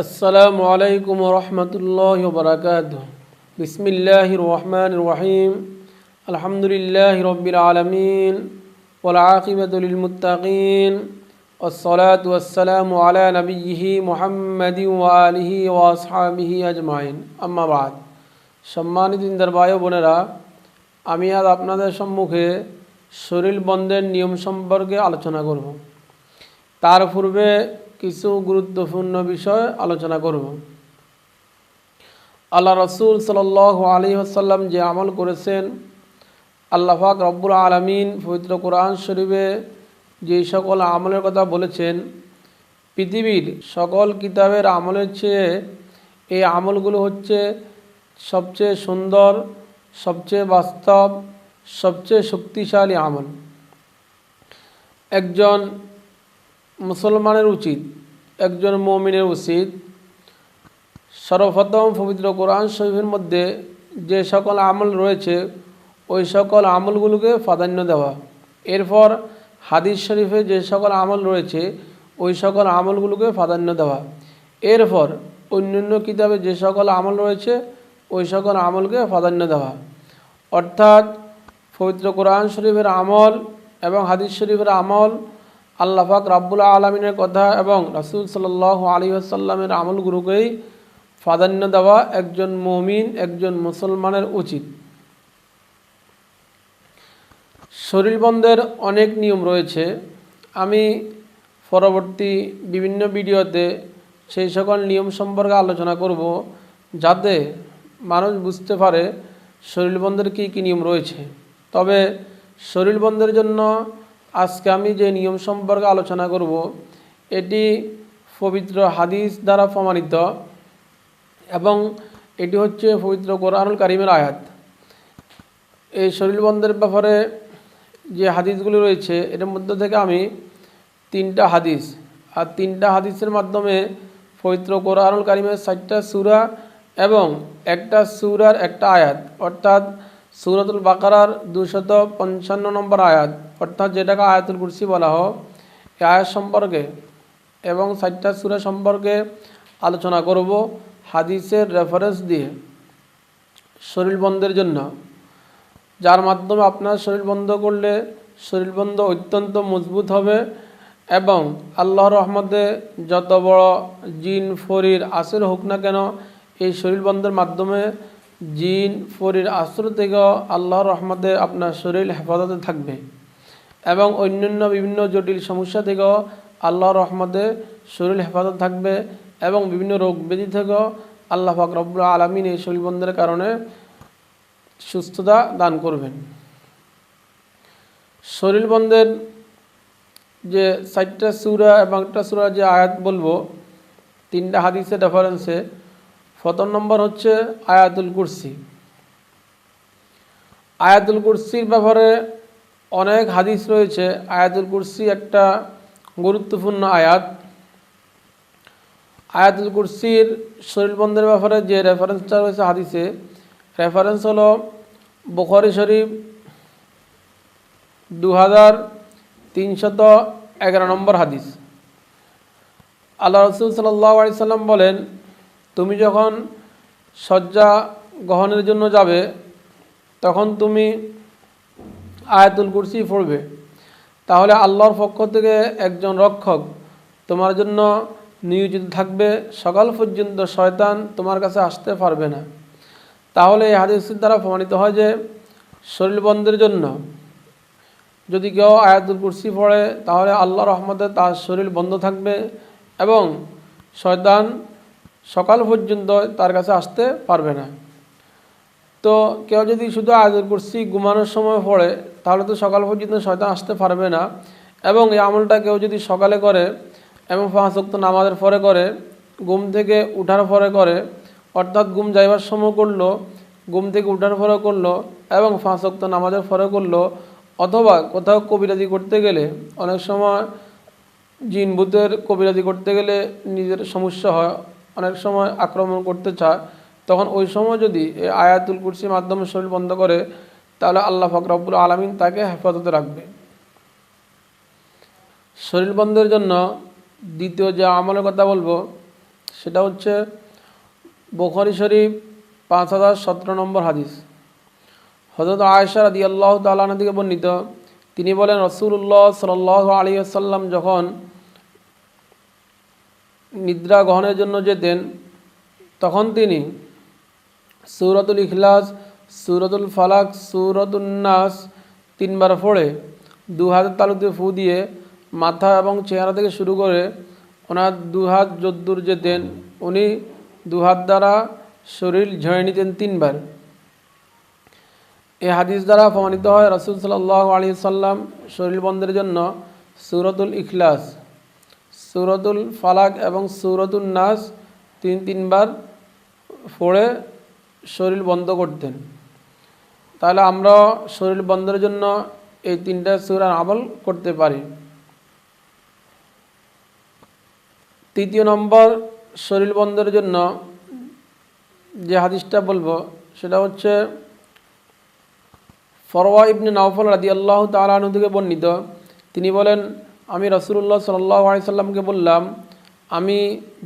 السلام عليكم ورحمة الله وبركاته بسم الله الرحمن الرحيم الحمد لله رب العالمين والعاقبة للمتقين والصلاة والسلام على نبيه محمد وآله وأصحابه أجمعين أما بعد সম্মানিত দিনদার ভাই ও বোনেরা আমি আজ আপনাদের সম্মুখে শরীর বন্ধের নিয়ম সম্পর্কে আলোচনা করব তার পূর্বে কিছু গুরুত্বপূর্ণ বিষয় আলোচনা করব। আল্লাহ রসুল সাল আলী আসাল্লাম যে আমল করেছেন আল্লাহাক রব্বুল আলমিন পবিত্র কোরআন শরীফে যে সকল আমলের কথা বলেছেন, পৃথিবীর সকল কিতাবের আমলের চেয়ে এই আমলগুলো হচ্ছে সবচেয়ে সুন্দর, সবচেয়ে বাস্তব, সবচেয়ে শক্তিশালী আমল। একজন মুসলমানের উচিত একজন মমিনের উচিত। সর্বপ্রথম পবিত্র কোরআন শরীফের মধ্যে যে সকল আমল রয়েছে, ওই সকল আমলগুলোকে প্রাধান্য দেওয়া। এরপর হাদিস শরীফে যে সকল আমল রয়েছে, ওই সকল আমলগুলোকে প্রাধান্য দেওয়া। এরপর অন্যান্য কিতাবে যে সকল আমল রয়েছে, ওই সকল আমলকে প্রাধান্য দেওয়া। অর্থাৎ পবিত্র কোরআন শরীফের আমল এবং হাদিস শরীফের আমল আল্লাহাক রাব্বুল আলমিনের কথা এবং রাসুল সাল আলী আসাল্লামের আমলগুলোকেই প্রাধান্য দেওয়া একজন মমিন, একজন মুসলমানের উচিত। শরীর বন্ধের অনেক নিয়ম রয়েছে। আমি পরবর্তী বিভিন্ন ভিডিওতে সেই সকল নিয়ম সম্পর্কে আলোচনা করব যাতে মানুষ বুঝতে পারে শরীর বন্ধের কী কী নিয়ম রয়েছে। তবে শরীর বন্ধের জন্য আজকে আমি যে নিয়ম সম্পর্কে আলোচনা করব, এটি পবিত্র হাদিস দ্বারা প্রমাণিত এবং এটি হচ্ছে পবিত্র কোরআনুল কারিমের আয়াত। এই শরীর বন্ধের ব্যাপারে যে হাদিসগুলি রয়েছে, এর মধ্যে থেকে আমি তিনটা হাদিস, আর তিনটা হাদিসের মাধ্যমে পবিত্র কোরআনুল কারিমের ষাটটা সুরা এবং একটা সুরার একটা আয়াত, অর্থাৎ সুরতুল বাকারার দুশত পঞ্চান্ন নম্বর আয়াত, অর্থাৎ যেটাকে আয়াতুল কুরসি বলা হোক এই আয়াত সম্পর্কে এবং ষাটটা সুরা সম্পর্কে আলোচনা করব হাদিসের রেফারেন্স দিয়ে শরীর বন্ধের জন্য। যার মাধ্যমে আপনার শরীর বন্ধ করলে শরীর বন্ধ অত্যন্ত মজবুত হবে এবং আল্লাহর রহমতে যত বড় জিন ফরির আসর হোক না কেন, এই শরীর বন্ধের মাধ্যমে জিন, ফরির আশ্র থেকেও আল্লাহর রহমতে আপনার শরীর হেফাজতে থাকবে। এবং অন্যান্য বিভিন্ন জটিল সমস্যা থেকেও আল্লাহর রহমতে শরীর হেফাজত থাকবে এবং বিভিন্ন রোগ ব্যাধি থেকেও আল্লাহ ফাকরবুল আলমিন এই শরীর বন্ধের কারণে সুস্থতা দান করবেন। শরীর বন্ধের যে চারটা সুরা এবং একটা সুরা যে আয়াত বলব, তিনটা হাদিসের রেফারেন্সে প্রথম নম্বর হচ্ছে আয়াতুল কুরসি। আয়াতুল কুরসির ব্যাপারে অনেক হাদিস রয়েছে। আয়াতুল কুরসি একটা গুরুত্বপূর্ণ আয়াত। আয়াতুল কুরসির শরীর বন্ধের ব্যাপারে যে রেফারেন্সটা রয়েছে হাদিসে রেফারেন্স হলো বুখারি শরীফ দু হাজার তিনশত এগারো নম্বর হাদিস। আল্লাহ রসুল সাল্লাহ আলি সাল্লাম বলেন তুমি যখন শয্যা গ্রহণের জন্য যাবে, তখন তুমি আয়াতুল কুরসি পড়বে। তাহলে আল্লাহর পক্ষ থেকে একজন রক্ষক তোমার জন্য নিয়োজিত থাকবে, সকাল পর্যন্ত শয়তান তোমার কাছে আসতে পারবে না। তাহলে এই হাদিসের দ্বারা প্রমাণিত হয় যে, শরীর বন্ধের জন্য যদি কেউ আয়াতুল কুরসি পড়ে, তাহলে আল্লাহ রহমতে তার শরীর বন্ধ থাকবে এবং শয়তান সকাল পর্যন্ত তার কাছে আসতে পারবে না। তো কেউ যদি শুধু আয়াতুল কুরসি ঘুমানোর সময় পড়ে, তাহলে তো সকাল পর্যন্ত শয়তান আসতে পারবে না। এবং এই আমলটা কেউ যদি সকালে করে এবং অক্ত নামাজের পরে করে, ঘুম থেকে উঠার পরে করে, অর্থাৎ ঘুম যাইবার সময় করল, ঘুম থেকে উঠার পরে করল এবং অক্ত নামাজের পরে করল, অথবা কোথাও কবিরাজি করতে গেলে, অনেক সময় জিন ভূতের কবিরাজি করতে গেলে নিজের সমস্যা হয় অনেক সময় আক্রমণ করতে চায়, তখন ওই সময় যদি এই আয়াতুল কুরসির মাধ্যমে শরীর বন্ধ করে, তাহলে আল্লাহ ফকরাবুল আলমিন তাকে হেফাজতে রাখবে। শরীর বন্ধের জন্য দ্বিতীয় যে আমলের কথা বলব, সেটা হচ্ছে বুখারি শরীফ পাঁচ হাজার সতেরো নম্বর হাদিস। হজরত আয়েশা রাদি আল্লাহ তালানা থেকে বর্ণিত, তিনি বলেন রসুল্লাহ সাল আলী আসাল্লাম যখন নিদ্রা গ্রহণের জন্য যেতেন, তখন তিনি সৌরতুল ইখলাস, সুরতুল ফালাক সুরতুল নাস তিনবার পড়ে দু হাতের তালুতে ফু দিয়ে মাথা এবং চেহারা থেকে শুরু করে ওনার দু হাত যদ্দুর যেতেন, উনি দু হাত দ্বারা শরীর ঝেড়ে নিতেন তিনবার। এ হাদিস দ্বারা প্রমাণিত হয় রসুল সাল্লাহ আলী সাল্লাম শরীর বন্ধের জন্য সুরতুল ইখলাস সুরতুল ফালাক এবং সুরতুল নাস তিন তিনবার পড়ে শরীর বন্ধ করতেন। তাহলে আমরা শরীর বন্ধের জন্য এই তিনটা সুরার আমল করতে পারি। তৃতীয় নম্বর, শরীর বন্ধের জন্য যে হাদিসটা বলব, সেটা হচ্ছে ফরওয়া ইবনে নওফল রাদি আল্লাহ তালু থেকে বর্ণিত। তিনি বলেন আমি রসুল্লাহ সাল্লাহ সাল্লামকে বললাম, আমি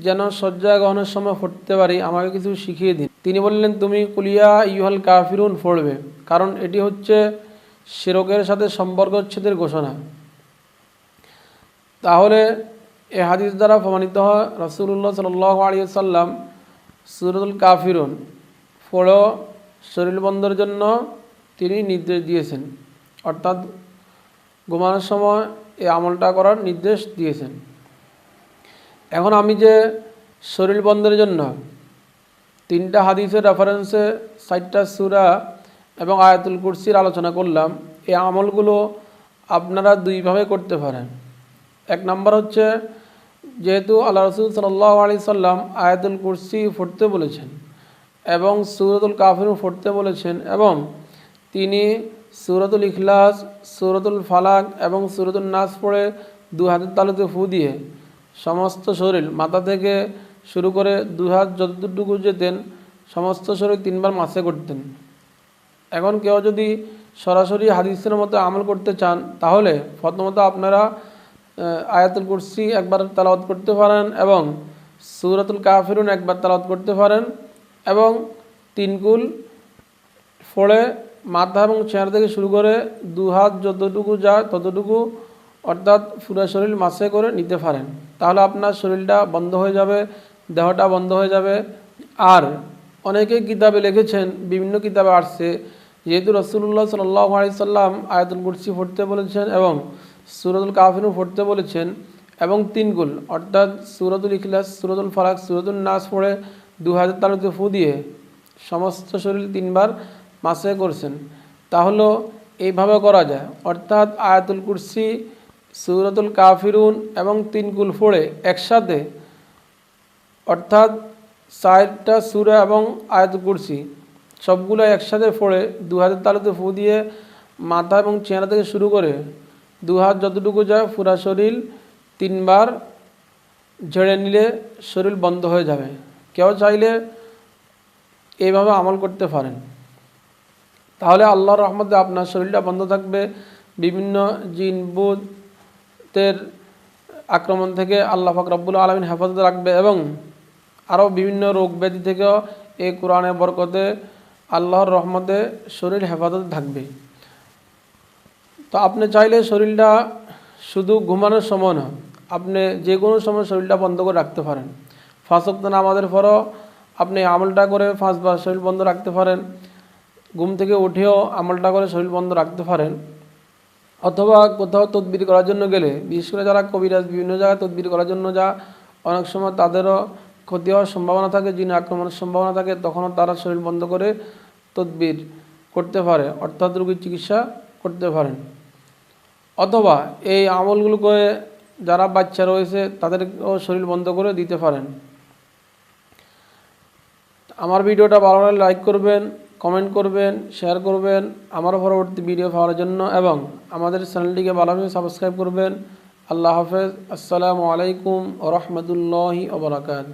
যেন শয্যা গ্রহণের সময় পড়তে পারি, আমাকে কিছু শিখিয়ে দিন। তিনি বললেন, তুমি কুলিয়া ইউহাল কাফিরুন পড়বে, কারণ এটি হচ্ছে শিরকের সাথে সম্পর্কচ্ছেদের ঘোষণা। তাহলে এ হাদিস দ্বারা প্রমাণিত হয় রসুল্লাহ সাল্লাহ আলিয়া সাল্লাম সুরতুল কাফিরুন ফড়ো শরীর বন্ধের জন্য তিনি নির্দেশ দিয়েছেন। অর্থাৎ ঘুমানোর সময় এই আমলটা করার নির্দেশ দিয়েছেন। এখন আমি যে শরীর বন্ধের জন্য তিনটা হাদিসের রেফারেন্সে ষাটটা সুরা এবং আয়াতুল কুরসির আলোচনা করলাম, এই আমলগুলো আপনারা দুইভাবে করতে পারেন। এক নম্বর হচ্ছে, যেহেতু আল্লাহ রসুল সাল্লাহ আলি সাল্লাম আয়াতুল কুরসি পড়তে বলেছেন এবং সুরতুল কাফির পড়তে বলেছেন এবং তিনি সুরতুল ইখলাস, সুরতুল ফালাক এবং সুরতুল নাস পড়ে দু হাতের তালুতে ফু দিয়ে সমস্ত শরীর মাথা থেকে শুরু করে দু হাত যতটুকু যেতেন, সমস্ত শরীর তিনবার মাসে করতেন। এখন কেউ যদি সরাসরি হাদিসের মতো আমল করতে চান, তাহলে প্রথমত আপনারা আয়াতুল কুরসি একবার তালাওয়াত করতে পারেন এবং সুরাতুল কাফিরুন একবার তালাওয়াত করতে পারেন এবং তিনকুল ফোড়ে মাথা এবং চেয়ার থেকে শুরু করে দু হাত যতটুকু যায় ততটুকু অর্থাৎ পুরো শরীর মাসে করে নিতে পারেন। তাহলে আপনার শরীরটা বন্ধ হয়ে যাবে, দেহটা বন্ধ হয়ে যাবে। আর অনেকে কিতাবে লিখেছেন, বিভিন্ন কিতাবে আসছে, যেহেতু রসুল্লাহ সাল্লাহ সাল্লাম আয়াতুল কুরসি পড়তে বলেছেন এবং সুরতুল কাফিরু পড়তে বলেছেন এবং তিনগুল অর্থাৎ সুরতুল ইখলাস, সুরতুল ফারাক সুরতুল নাস পড়ে দু হাজার তালুতে ফু দিয়ে সমস্ত শরীর তিনবার মাসে করছেন তাহলে এইভাবে করা যায়। অর্থাৎ আয়াতুল কুরসি, সুরতুল কাফিরুন এবং তিনকুল ফোড়ে একসাথে, অর্থাৎ চারটা সুরা এবং আয়াতুল কুরসি, সবগুলো একসাথে ফোড়ে দু হাতের তালুতে ফু দিয়ে মাথা এবং চেহারা থেকে শুরু করে দু হাত যতটুকু যায় পুরা শরীর তিনবার ঝেড়ে নিলে শরীর বন্ধ হয়ে যাবে। কেউ চাইলে এইভাবে আমল করতে পারেন। তাহলে আল্লাহর রহমতে আপনার শরীরটা বন্ধ থাকবে। বিভিন্ন জিন বুতের আক্রমণ থেকে আল্লাহ ফাকরাবুল আলমিন হেফাজত রাখবে এবং আরও বিভিন্ন রোগ ব্যাধি থেকেও এই কোরআনের বরকতে আল্লাহর রহমতে শরীর হেফাজত থাকবে। তো আপনি চাইলে শরীরটা শুধু ঘুমানোর সময় না, আপনি যে কোনো সময় শরীরটা বন্ধ করে রাখতে পারেন। ফাঁসক্ত নামাজের পরও আপনি আমলটা করে পাঁচবার শরীর বন্ধ রাখতে পারেন। ঘুম থেকে উঠেও আমলটা করে শরীর বন্ধ রাখতে পারেন। অথবা কোথাও তদবির করার জন্য গেলে, বিশেষ করে যারা কবিরাজ, বিভিন্ন জায়গায় তদবির করার জন্য যা অনেক সময় তাদেরও ক্ষতি হওয়ার সম্ভাবনা থাকে যিনি আক্রমণের সম্ভাবনা থাকে, তখনও তারা শরীর বন্ধ করে তদবির করতে পারে, অর্থাৎ রোগীর চিকিৎসা করতে পারেন। অথবা এই আমলগুলো করে যারা বাচ্চা রয়েছে, তাদেরকেও শরীর বন্ধ করে দিতে পারেন। আমার ভিডিওটা ভালো লাগলে লাইক করবেন কমেন্ট করবেন শেয়ার করবেন আমার পরবর্তী ভিডিও পাওয়ার জন্য এবং আমাদের চ্যানেলটিকে ভালোভাবে সাবস্ক্রাইব করবেন। আল্লাহ হাফেজ। আসসালামু আলাইকুম রহমতুল্লাহি ওবরাকাত